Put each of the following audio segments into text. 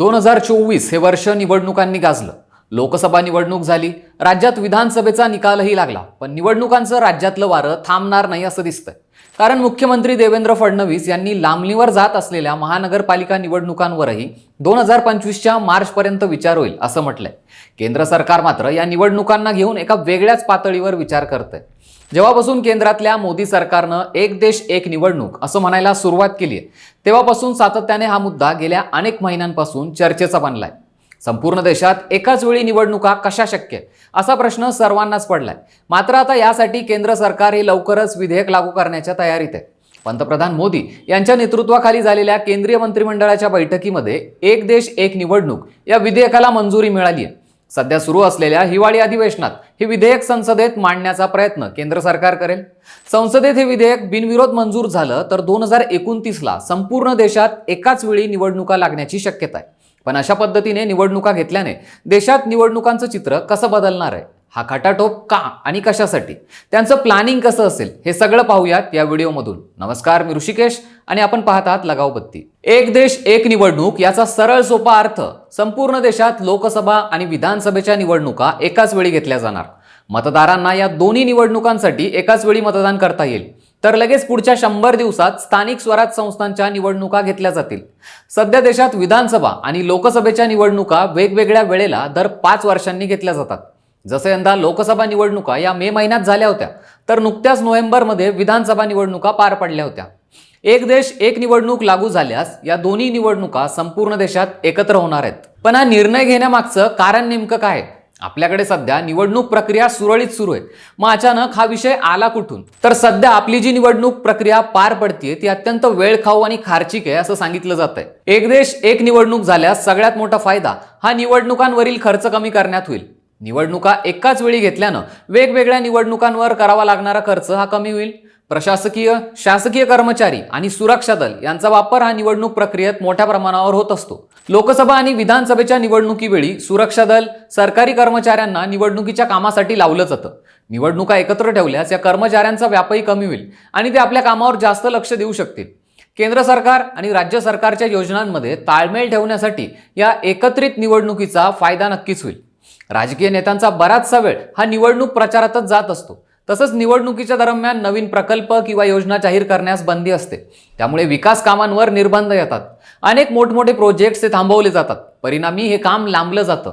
दोन हजार चोवीस हे वर्ष निवडणुकांनी गाजलं. लोकसभा निवडणूक झाली. राज्यात विधानसभेचा निकालही लागला. पण निवडणुकांचं राज्यातलं वारं थांबणार नाही असं दिसतंय. कारण मुख्यमंत्री देवेंद्र फडणवीस यांनी लांबणीवर जात असलेल्या महानगरपालिका निवडणुकांवरही दोन हजार पंचवीसच्या मार्चपर्यंत विचार होईल असं म्हटलंय. केंद्र सरकार मात्र या निवडणुकांना घेऊन एका वेगळ्याच पातळीवर विचार करतंय. जेव्हापासून केंद्रातल्या मोदी सरकारनं एक देश एक निवडणूक असं म्हणायला सुरुवात केली आहे तेव्हापासून सातत्याने हा मुद्दा गेल्या अनेक महिन्यांपासून चर्चेचा बनलाय. संपूर्ण देशात एकाच वेळी निवडणुका कशा शक्य आहे? असा प्रश्न सर्वांनाच पडलाय. मात्र आता यासाठी केंद्र सरकार हे लवकरच विधेयक लागू करण्याच्या तयारीत आहे. पंतप्रधान मोदी यांच्या नेतृत्वाखाली झालेल्या केंद्रीय मंत्रिमंडळाच्या बैठकीमध्ये एक देश एक निवडणूक या विधेयकाला मंजुरी मिळाली आहे. सध्या सुरू असलेल्या हिवाळी अधिवेशनात हे विधेयक संसदेत मांडण्याचा प्रयत्न केंद्र सरकार करेल. संसदेत हे विधेयक बिनविरोध मंजूर झालं तर दोन हजार एकोणतीसला संपूर्ण देशात एकाच वेळी निवडणुका लागण्याची शक्यता आहे. पण अशा पद्धतीने निवडणुका घेतल्याने देशात निवडणुकांचं चित्र कसं बदलणार आहे? हा खटाटोप का आणि कशासाठी? त्यांचं प्लॅनिंग कसं असेल हे सगळं पाहूयात या व्हिडिओमधून. नमस्कार मी ऋषिकेश. आणि आपण पाहत आहात लगाव बत्ती एक देश एक निवडणूक याचा सरळ सोपा अर्थ संपूर्ण देशात लोकसभा आणि विधानसभेच्या निवडणुका एकाच वेळी घेतल्या जाणार. मतदारांना या दोन्ही निवडणुकांसाठी एकाच वेळी मतदान करता येईल. तर लगेच पुढच्या शंभर दिवसात स्थानिक स्वराज संस्थांच्या निवडणुका घेतल्या जातील. सध्या देशात विधानसभा आणि लोकसभेच्या निवडणुका वेगवेगळ्या वेळेला दर पाच वर्षांनी घेतल्या जातात. जसे यंदा लोकसभा निवडणुका या मे महिन्यात झाल्या होत्या तर नुकत्याच नोव्हेंबरमध्ये विधानसभा निवडणुका पार पडल्या होत्या. एक देश एक निवडणूक लागू झाल्यास या दोन्ही निवडणुका संपूर्ण देशात एकत्र होणार आहेत. पण हा निर्णय घेण्यामागचं कारण नेमकं काय आहे? आपल्याकडे सध्या निवडणूक प्रक्रिया सुरळीत सुरू आहे. मग अचानक हा विषय आला कुठून? तर सध्या आपली जी निवडणूक प्रक्रिया पार पडतीये ती अत्यंत वेळ खाऊ आणि खार्चिक आहे असं सांगितलं जात आहे एक देश एक निवडणूक झाल्यास सगळ्यात मोठा फायदा हा निवडणुकांवरील खर्च कमी करण्यात होईल. निवडणुका एकाच वेळी घेतल्यानं वेगवेगळ्या निवडणुकांवर करावा लागणारा खर्च हा कमी होईल. प्रशासकीय शासकीय कर्मचारी आणि सुरक्षा दल यांचा वापर हा निवडणूक प्रक्रियेत मोठ्या प्रमाणावर होत असतो. लोकसभा आणि विधानसभेच्या निवडणुकीवेळी सुरक्षा दल सरकारी कर्मचाऱ्यांना निवडणुकीच्या कामासाठी लावलं जातं. निवडणुका एकत्र ठेवल्यास या कर्मचाऱ्यांचा व्यापही कमी होईल आणि ते आपल्या कामावर जास्त लक्ष देऊ शकतील. केंद्र सरकार आणि राज्य सरकारच्या योजनांमध्ये ताळमेळ ठेवण्यासाठी या एकत्रित निवडणुकीचा फायदा नक्कीच होईल. राजकीय नेत्यांचा बराचसा वेळ हा निवडणूक प्रचारातच जात असतो. तसंच निवडणुकीच्या दरम्यान नवीन प्रकल्प किंवा योजना जाहीर करण्यास बंदी असते. त्यामुळे विकास कामांवर निर्बंध येतात. अनेक मोठमोठे प्रोजेक्ट्स ते थांबवले जातात. परिणामी हे काम लांबलं जातं.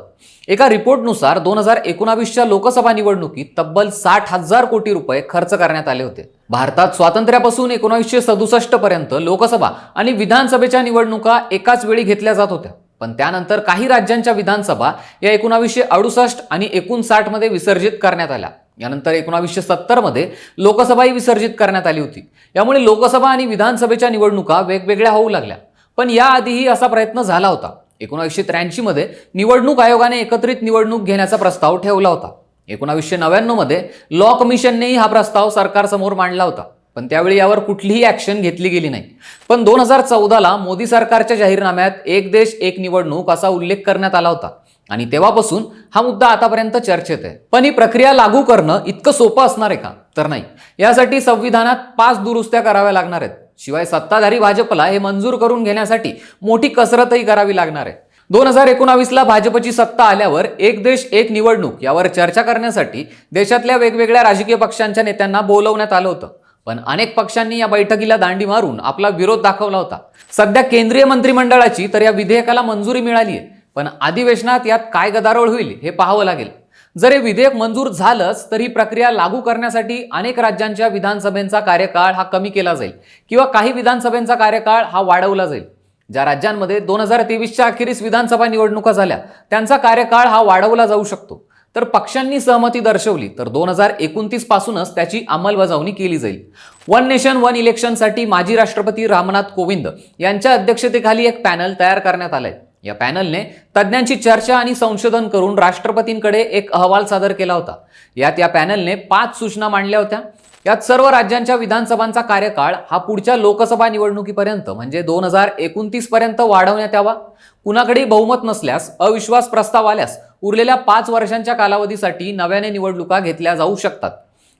एका रिपोर्टनुसार दोन हजार एकोणावीसच्या लोकसभा निवडणुकीत तब्बल साठ हजार कोटी रुपये खर्च करण्यात आले होते. भारतात स्वातंत्र्यापासून एकोणावीसशे सदुसष्ट पर्यंत लोकसभा आणि विधानसभेच्या निवडणुका एकाच वेळी घेतल्या जात होत्या. पण त्यानंतर काही राज्यांच्या विधानसभा या एकोणावीसशे अडुसष्ट आणि एकोणसाठमध्ये विसर्जित करण्यात आल्या. यानंतर एकोणावीसशे सत्तरमध्ये लोकसभाही विसर्जित करण्यात आली होती. यामुळे लोकसभा आणि विधानसभेच्या निवडणुका वेगवेगळ्या होऊ लागल्या. पण याआधीही असा प्रयत्न झाला होता. एकोणावीसशे त्र्याऐंशी मध्ये निवडणूक आयोगाने एकत्रित निवडणूक घेण्याचा प्रस्ताव ठेवला होता. एकोणावीसशे नव्याण्णवमध्ये लॉ कमिशननेही हा प्रस्ताव सरकारसमोर मांडला होता. पण त्यावेळी यावर कुठलीही ॲक्शन घेतली गेली नाही. पण दोन हजार चौदाला मोदी सरकारच्या जाहीरनाम्यात एक देश एक निवडणूक असा उल्लेख करण्यात आला होता. आणि तेव्हापासून हा मुद्दा आतापर्यंत चर्चेत आहे. पण ही प्रक्रिया लागू करणं इतकं सोपं असणार आहे का? तर नाही. यासाठी संविधानात पाच दुरुस्त्या कराव्या लागणार आहेत. शिवाय सत्ताधारी भाजपला हे मंजूर करून घेण्यासाठी मोठी कसरतही करावी लागणार आहे. दोन हजार एकोणावीसला भाजपची सत्ता आल्यावर एक देश एक निवडणूक यावर चर्चा करण्यासाठी देशातल्या वेगवेगळ्या राजकीय पक्षांच्या नेत्यांना बोलवण्यात आलं होतं. पण अनेक पक्षांनी या बैठकीला दांडी मारून आपला विरोध दाखवला होता. सध्या केंद्रीय मंत्रिमंडळाची तर या विधेयकाला मंजुरी मिळाली आहे पण अधिवेशनात यात काय गदारोळ होईल हे पाहावं लागेल. जर हे विधेयक मंजूर झालंच तर ही प्रक्रिया लागू करण्यासाठी अनेक राज्यांच्या विधानसभेचा कार्यकाळ हा कमी केला जाईल किंवा काही विधानसभेचा कार्यकाळ हा वाढवला जाईल. ज्या राज्यांमध्ये दोन हजार तेवीसच्या अखेरीस विधानसभा निवडणुका झाल्या त्यांचा कार्यकाळ हा वाढवला जाऊ शकतो. तर पक्षांनी सहमती दर्शवली तर दोन हजार एकोणतीस पासूनच त्याची अंमलबजावणी केली जाईल. वन नेशन वन इलेक्शनसाठी माजी राष्ट्रपती रामनाथ कोविंद यांच्या अध्यक्षतेखाली एक पॅनल तयार करण्यात आलंय. या पॅनलने तज्ज्ञांची चर्चा आणि संशोधन करून राष्ट्रपतींकडे एक अहवाल सादर केला होता. यात या पॅनलने पाच सूचना मांडल्या होत्या. यात सर्व राज्यांच्या विधानसभांचा कार्यकाळ हा पुढच्या लोकसभा निवडणुकीपर्यंत म्हणजे दोन हजार एकोणतीस पर्यंत वाढवण्यात यावा. कुणाकडे बहुमत नसल्यास अविश्वास प्रस्ताव आल्यास उरलेल्या पाच वर्षांच्या कालावधीसाठी नव्याने निवडणुका घेतल्या जाऊ शकतात.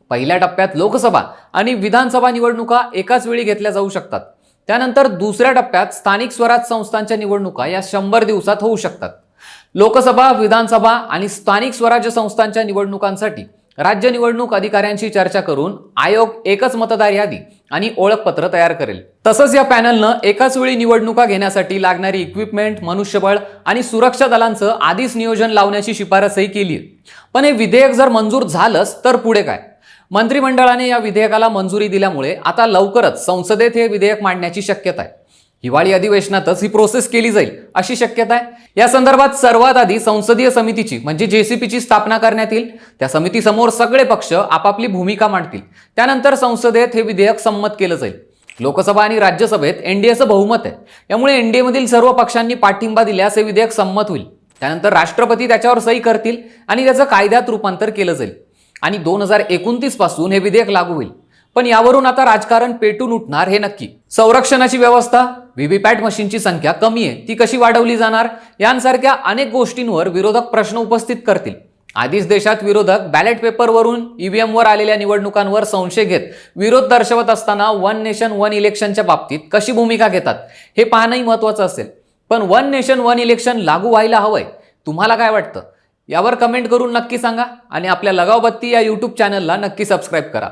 पहिल्या टप्प्यात लोकसभा आणि विधानसभा निवडणुका एकाच वेळी घेतल्या जाऊ शकतात. त्यानंतर दुसऱ्या टप्प्यात स्थानिक स्वराज संस्थांच्या निवडणुका या शंभर दिवसात होऊ शकतात. लोकसभा विधानसभा आणि स्थानिक स्वराज्य संस्थांच्या निवडणुकांसाठी राज्य निवडणूक अधिकाऱ्यांशी चर्चा करून आयोग एकच मतदार यादी आणि ओळखपत्र तयार करेल. तसंच या पॅनलनं एकाच वेळी निवडणुका घेण्यासाठी लागणारी इक्विपमेंट मनुष्यबळ आणि सुरक्षा दलांचं आधीच नियोजन लावण्याची शिफारसही केली पण हे विधेयक जर मंजूर झालंच तर पुढे काय? मंत्रिमंडळाने या विधेयकाला मंजुरी दिल्यामुळे आता लवकरच संसदेत हे विधेयक मांडण्याची शक्यता आहे. हिवाळी अधिवेशनातच ही प्रोसेस केली जाईल अशी शक्यता आहे. या संदर्भात सर्वात आधी संसदीय समितीची म्हणजे जेसीपीची स्थापना करण्यात येईल. त्या समितीसमोर सगळे पक्ष आपापली भूमिका मांडतील. त्यानंतर संसदेत हे विधेयक संमत केलं जाईल. लोकसभा आणि राज्यसभेत एनडीएचं बहुमत आहे. यामुळे एनडीएमधील सर्व पक्षांनी पाठिंबा दिल्यास हे विधेयक संमत होईल. त्यानंतर राष्ट्रपती त्याच्यावर सही करतील आणि त्याचं कायद्यात रूपांतर केलं जाईल. आणि दोन हजार एकोणतीसपासून हे विधेयक लागू होईल. पण यावरून आता राजकारण पेटून उठणार हे नक्की. संरक्षणाची व्यवस्था व्हीव्हीपॅट मशीनची संख्या कमी आहे ती कशी वाढवली जाणार? यांसारख्या अनेक गोष्टींवर विरोधक प्रश्न उपस्थित करतील. आधीच देशात विरोधक बॅलेट पेपरवरून ईव्हीएमवर आलेल्या निवडणुकांवर संशय घेत विरोध दर्शवत असताना वन नेशन वन इलेक्शनच्या बाबतीत कशी भूमिका घेतात हे पाहणंही महत्वाचं असेल. पण वन नेशन वन इलेक्शन लागू व्हायला हवंय. तुम्हाला काय वाटतं? यावर कमेंट करून नक्की सांगा आणि आपल्या लगावबत्ती या यूट्यूब चॅनलला नक्की सबस्क्राईब करा.